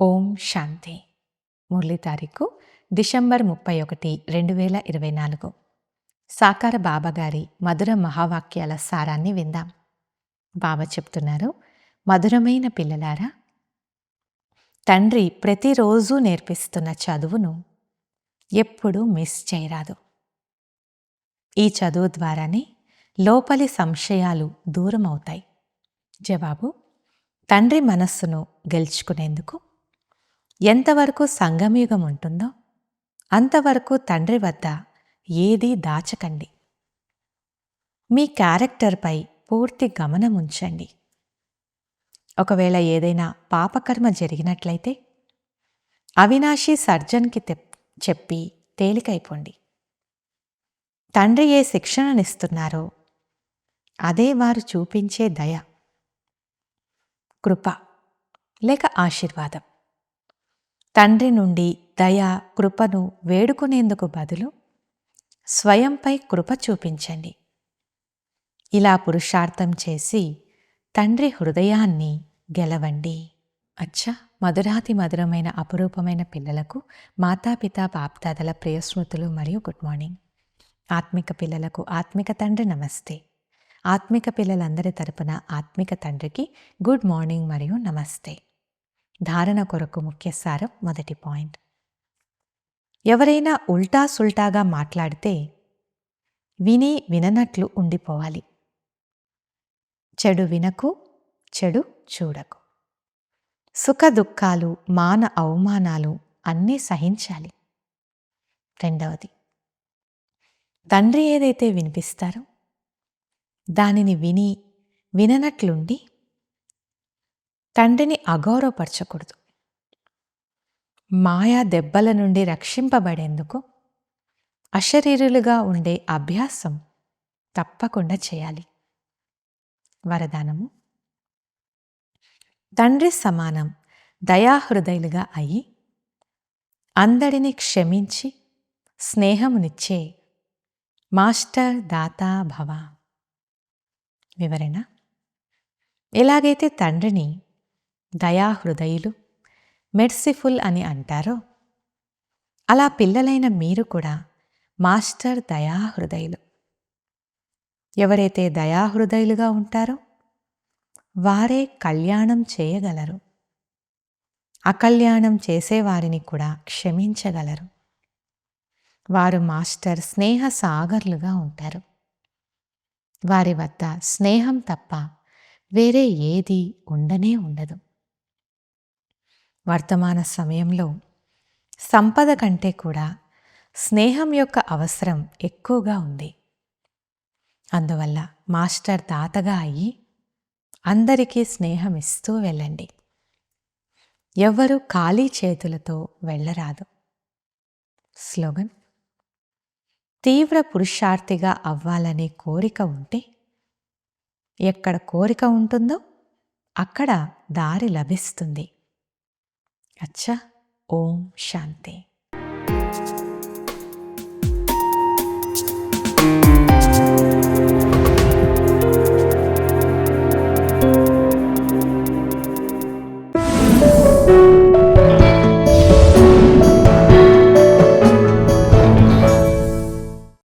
ఓం శాంతి. మురళి తారీఖు డిసెంబర్ ముప్పై ఒకటి రెండు వేల ఇరవై నాలుగు. సాకార బాబాగారి మధుర మహావాక్యాల సారాన్ని విందాం. బాబా చెప్తున్నారు మధురమైన పిల్లలారా తండ్రి ప్రతిరోజు నేర్పిస్తున్న చదువును ఎప్పుడూ మిస్ చేయరాదు. ఈ చదువు ద్వారానే లోపలి సంశయాలు దూరం అవుతాయి జవాబు తండ్రి మనస్సును గెలుచుకునేందుకు ఎంతవరకు సంగమయుగం ఉంటుందో అంతవరకు తండ్రి వద్ద ఏదీ దాచకండి. మీ క్యారెక్టర్పై పూర్తి గమనం ఉంచండి. ఒకవేళ ఏదైనా పాపకర్మ జరిగినట్లయితే అవినాశి సర్జన్కి చెప్పి తేలికైపోండి. తండ్రి ఏ శిక్షణనిస్తున్నారో అదే వారు చూపించే దయ కృప లేక ఆశీర్వాదం. తండ్రి నుండి దయ కృపను వేడుకునేందుకు బదులు స్వయంపై కృప చూపించండి. ఇలా పురుషార్థం చేసి తండ్రి హృదయాన్ని గెలవండి. అచ్చా! మధురాతి మధురమైన అపురూపమైన పిల్లలకు మాతాపిత బాప్దాదల ప్రియస్మృతులు మరియు గుడ్ మార్నింగ్. ఆత్మిక పిల్లలకు ఆత్మిక తండ్రి నమస్తే. ఆత్మిక పిల్లలందరి తరపున ఆత్మిక తండ్రికి గుడ్ మార్నింగ్ మరియు నమస్తే. ధారణ కొరకు ముఖ్య సారం మొదటి పాయింట్. ఎవరైనా ఉల్టా సుల్టాగా మాట్లాడితే విని విననట్లు ఉండిపోవాలి. చెడు వినకు చెడు చూడకు. సుఖ దుఃఖాలు మాన అవమానాలు అన్నీ సహించాలి. రెండవది తండ్రి ఏదైతే వినిపిస్తారో దానిని విని విననట్లుండి తండ్రిని అగౌరవపరచకూడదు. మాయా దెబ్బల నుండి రక్షింపబడేందుకు అశరీరులుగా ఉండే అభ్యాసం తప్పకుండా చేయాలి. వరదానము. తండ్రి సమానం దయాహృదయులుగా అయి అందరిని క్షమించి స్నేహమునిచ్చే మాస్టర్ దాతా భవ. వివరణ? ఎలాగైతే తండ్రిని దయాహృదయులు మెర్సిఫుల్ అని అంటారో? అలా పిల్లలైన మీరు కూడా మాస్టర్ దయాహృదయులు. ఎవరైతే దయాహృదయులుగా ఉంటారో వారే కళ్యాణం చేయగలరు. అకళ్యాణం చేసేవారిని కూడా క్షమించగలరు. వారు మాస్టర్ స్నేహ సాగర్లుగా ఉంటారు. వారి వద్ద స్నేహం తప్ప వేరే ఏది ఉండనే ఉండదు. వర్తమాన సమయంలో సంపద కంటే కూడా స్నేహం యొక్క అవసరం ఎక్కువగా ఉంది. అందువల్ల మాస్టర్ తాతగా అయ్యి అందరికీ స్నేహం ఇస్తూ వెళ్ళండి. ఎవ్వరూ ఖాళీ చేతులతో వెళ్ళరాదు. స్లోగన్ తీవ్ర పురుషార్థిగా అవ్వాలనే కోరిక ఉంటే ఎక్కడ కోరిక ఉంటుందో అక్కడ దారి లభిస్తుంది. అచ్చా ఓం శాంతి